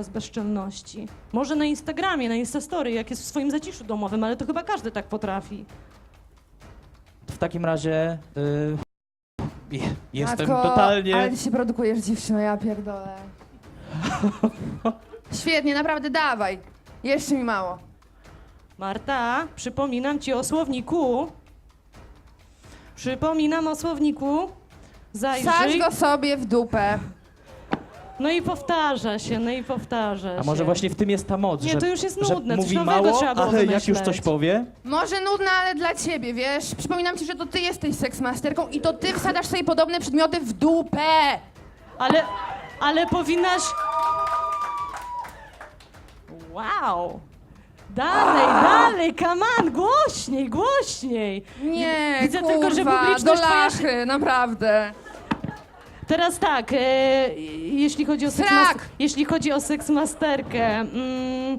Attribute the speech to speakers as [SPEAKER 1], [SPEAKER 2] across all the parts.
[SPEAKER 1] z bezczelności. Może na Instagramie, na Instastory, jak jest w swoim zaciszu domowym, ale to chyba każdy tak potrafi.
[SPEAKER 2] W takim razie y, je- jestem
[SPEAKER 3] Matko,
[SPEAKER 2] totalnie...
[SPEAKER 3] Ale ty się produkujesz dziewczyno, ja pierdolę. Świetnie, naprawdę dawaj. Jeszcze mi mało.
[SPEAKER 1] Marta, przypominam ci o słowniku. Przypominam o słowniku.
[SPEAKER 3] Sadź
[SPEAKER 1] Zajrzyj.
[SPEAKER 3] go sobie w dupę.
[SPEAKER 1] No i powtarza się, no i powtarza się.
[SPEAKER 2] A może właśnie w tym jest ta moc,
[SPEAKER 1] Nie,
[SPEAKER 2] że,
[SPEAKER 1] to już jest
[SPEAKER 2] że
[SPEAKER 1] nudne, coś
[SPEAKER 2] mówi
[SPEAKER 1] nowego
[SPEAKER 2] mało,
[SPEAKER 1] trzeba było
[SPEAKER 2] ale jak już
[SPEAKER 1] wymyśleć.
[SPEAKER 2] coś powie...
[SPEAKER 3] Może nudna, ale dla ciebie, wiesz? Przypominam ci, że to ty jesteś seksmasterką i to ty wsadasz sobie podobne przedmioty w dupę.
[SPEAKER 1] Ale, ale powinnaś... Wow! Dalej, dalej, on, głośniej, głośniej!
[SPEAKER 3] Nie,
[SPEAKER 1] Widzę
[SPEAKER 3] kurwa,
[SPEAKER 1] tylko, że
[SPEAKER 3] do
[SPEAKER 1] publiczność twoja
[SPEAKER 3] lachy, naprawdę.
[SPEAKER 1] Teraz tak, e, jeśli chodzi o
[SPEAKER 3] Srak!
[SPEAKER 1] seksmas- jeśli chodzi o seksmasterkę, mm,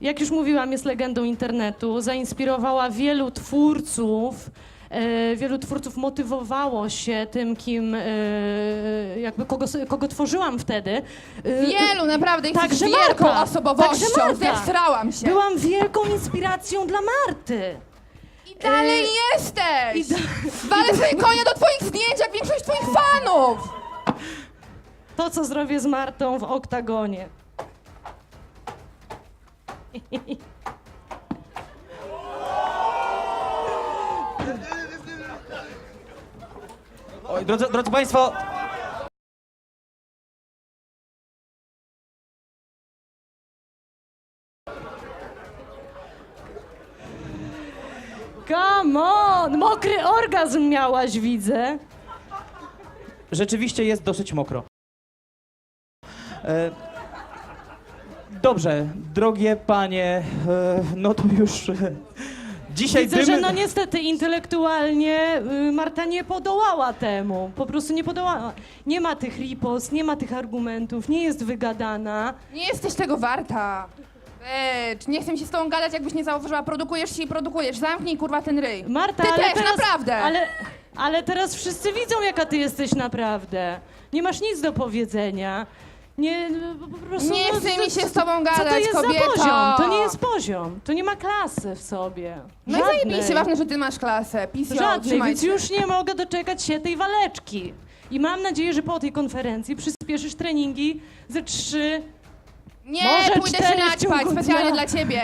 [SPEAKER 1] jak już mówiłam, jest legendą internetu, zainspirowała wielu twórców. E, wielu twórców motywowało się tym, kim, e, jakby kogo, kogo tworzyłam wtedy. E,
[SPEAKER 3] Wielu, naprawdę, jesteś
[SPEAKER 1] Także
[SPEAKER 3] wielką
[SPEAKER 1] Marta,
[SPEAKER 3] osobowością.
[SPEAKER 1] także Marta.
[SPEAKER 3] Zesrałam się.
[SPEAKER 1] Byłam wielką inspiracją dla Marty.
[SPEAKER 3] Dalej
[SPEAKER 1] Yy,
[SPEAKER 3] jesteś!
[SPEAKER 1] i da-
[SPEAKER 3] Walę sobie konia do twoich zdjęć, jak większość twoich fanów!
[SPEAKER 1] To, co zrobię z Martą w oktagonie.
[SPEAKER 2] Oj, drodzy, drodzy Państwo,
[SPEAKER 1] Come on! Mokry orgazm miałaś, widzę.
[SPEAKER 2] rzeczywiście jest dosyć mokro. E, dobrze, drogie panie, e, no to już... E, dzisiaj
[SPEAKER 1] Widzę,
[SPEAKER 2] dymy...
[SPEAKER 1] że no niestety intelektualnie y, Marta nie podołała temu. Po prostu nie podołała. Nie ma tych ripost, nie ma tych argumentów, nie jest wygadana.
[SPEAKER 3] Nie jesteś tego warta. Lecz, nie chcę mi się z tobą gadać, jakbyś nie zauważyła. Produkujesz się i produkujesz. Zamknij kurwa ten ryj.
[SPEAKER 1] Marta,
[SPEAKER 3] Ty
[SPEAKER 1] ale
[SPEAKER 3] też,
[SPEAKER 1] teraz,
[SPEAKER 3] naprawdę.
[SPEAKER 1] Ale, ale teraz wszyscy widzą, jaka ty jesteś naprawdę. Nie masz nic do powiedzenia. Nie, no, po prostu...
[SPEAKER 3] Nie
[SPEAKER 1] no,
[SPEAKER 3] chce
[SPEAKER 1] co-
[SPEAKER 3] mi się z tobą
[SPEAKER 1] Co
[SPEAKER 3] gadać,
[SPEAKER 1] to jest
[SPEAKER 3] kobieto.
[SPEAKER 1] za poziom? To nie jest poziom. To nie ma klasy w sobie.
[SPEAKER 3] No i
[SPEAKER 1] Żadnej.
[SPEAKER 3] zajebiście, ważne, że ty masz klasę. PCO,
[SPEAKER 1] Żadnej,
[SPEAKER 3] trzymaj
[SPEAKER 1] więc
[SPEAKER 3] się.
[SPEAKER 1] już nie mogę doczekać się tej waleczki. I mam nadzieję, że po tej konferencji przyspieszysz treningi ze trzy.
[SPEAKER 3] Nie,
[SPEAKER 1] Może
[SPEAKER 3] pójdę się
[SPEAKER 1] cztery w
[SPEAKER 3] naćpać specjalnie dla ciebie.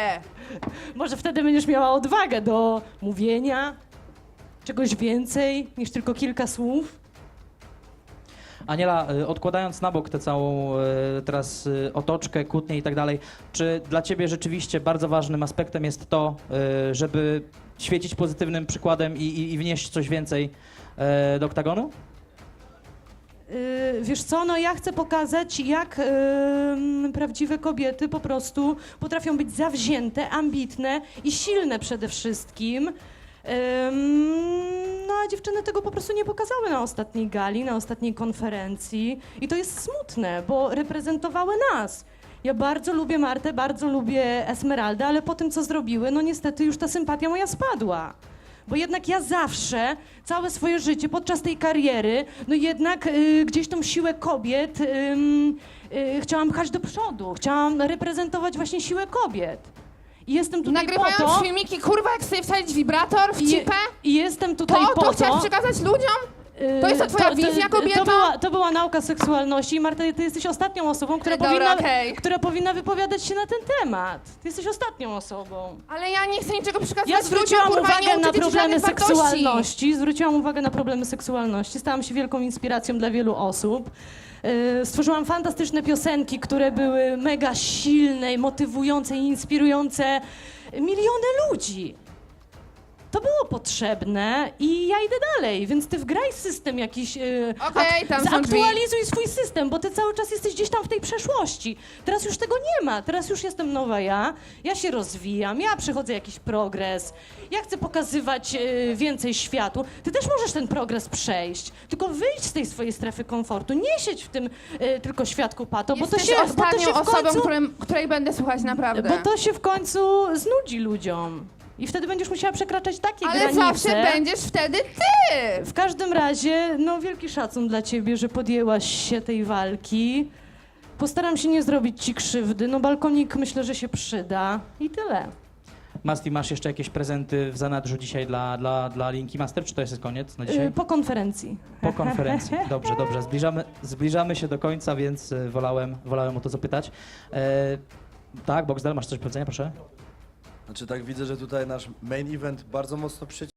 [SPEAKER 1] Może wtedy będziesz miała odwagę do mówienia czegoś więcej niż tylko kilka słów.
[SPEAKER 2] Aniela, y, odkładając na bok tę całą y, teraz y, otoczkę, kłótnię i tak dalej, czy dla ciebie rzeczywiście bardzo ważnym aspektem jest to, y, żeby świecić pozytywnym przykładem i, i, i wnieść coś więcej y, do oktagonu?
[SPEAKER 1] Yy, wiesz co, no ja chcę pokazać, jak ym, prawdziwe kobiety po prostu potrafią być zawzięte, ambitne i silne przede wszystkim. No a dziewczyny tego po prostu nie pokazały na ostatniej gali, na ostatniej konferencji i to jest smutne, bo reprezentowały nas. Ja bardzo lubię Martę, bardzo lubię Esmeraldę, ale po tym, co zrobiły, no niestety już ta sympatia moja spadła. Bo jednak ja zawsze, całe swoje życie, podczas tej kariery, no jednak y, gdzieś tą siłę kobiet ym, y, chciałam pchać do przodu. Chciałam reprezentować właśnie siłę kobiet. I jestem tutaj
[SPEAKER 3] Nagrywając
[SPEAKER 1] po to...
[SPEAKER 3] filmiki, kurwa, jak sobie wsadzić wibrator w
[SPEAKER 1] I,
[SPEAKER 3] cipę?
[SPEAKER 1] I jestem tutaj
[SPEAKER 3] To,
[SPEAKER 1] po
[SPEAKER 3] to
[SPEAKER 1] to...
[SPEAKER 3] chciałaś przekazać ludziom?
[SPEAKER 1] Y,
[SPEAKER 3] to jest twoja wizja, kobieto?
[SPEAKER 1] To była, to była nauka seksualności. Marta, ty jesteś ostatnią osobą, która,
[SPEAKER 3] Dobra,
[SPEAKER 1] powinna,
[SPEAKER 3] okej.
[SPEAKER 1] która powinna wypowiadać się na ten temat. Ty jesteś ostatnią osobą.
[SPEAKER 3] Ale ja nie chcę niczego przekazywać
[SPEAKER 1] Ja zwróciłam
[SPEAKER 3] ludziom, kurwa,
[SPEAKER 1] uwagę
[SPEAKER 3] nie
[SPEAKER 1] na
[SPEAKER 3] uczę dzieci
[SPEAKER 1] problemy
[SPEAKER 3] żadnych wartości.
[SPEAKER 1] seksualności. Zwróciłam uwagę na problemy seksualności. Stałam się wielką inspiracją dla wielu osób. Yy, Stworzyłam fantastyczne piosenki, które były mega silne, motywujące i inspirujące miliony ludzi. To było potrzebne i ja idę dalej, więc ty wgraj system jakiś. Yy,
[SPEAKER 3] Okej, tam są drzwi.
[SPEAKER 1] zaktualizuj swój system, bo ty cały czas jesteś gdzieś tam w tej przeszłości. Teraz już tego nie ma. Teraz już jestem nowa ja. Ja się rozwijam, ja przechodzę jakiś progres. Ja chcę pokazywać yy, więcej światu. Ty też możesz ten progres przejść. Tylko wyjdź z tej swojej strefy komfortu. Nie siedź w tym yy, tylko świadku pato, bo to
[SPEAKER 3] Jesteś
[SPEAKER 1] się, bo to
[SPEAKER 3] ostatnią
[SPEAKER 1] się w
[SPEAKER 3] osobą,
[SPEAKER 1] końcu,
[SPEAKER 3] którym, której będę słuchać naprawdę.
[SPEAKER 1] bo to się w końcu znudzi ludziom. I wtedy będziesz musiała przekraczać takie
[SPEAKER 3] Ale
[SPEAKER 1] granice.
[SPEAKER 3] zawsze będziesz wtedy ty!
[SPEAKER 1] W każdym razie, no wielki szacun dla ciebie, że podjęłaś się tej walki. Postaram się nie zrobić ci krzywdy. No balkonik myślę, że się przyda. I tyle.
[SPEAKER 2] Masti, masz jeszcze jakieś prezenty w zanadrzu dzisiaj dla, dla, dla Linki Master, czy to jest koniec na dzisiaj?
[SPEAKER 1] Y, Po konferencji.
[SPEAKER 2] Po konferencji. Dobrze, dobrze. Zbliżamy, zbliżamy się do końca, więc y, wolałem, wolałem o to zapytać. E, tak, Boxdel, masz coś do powiedzenia, proszę?
[SPEAKER 4] Znaczy tak widzę, że tutaj nasz main event bardzo mocno przyciąga.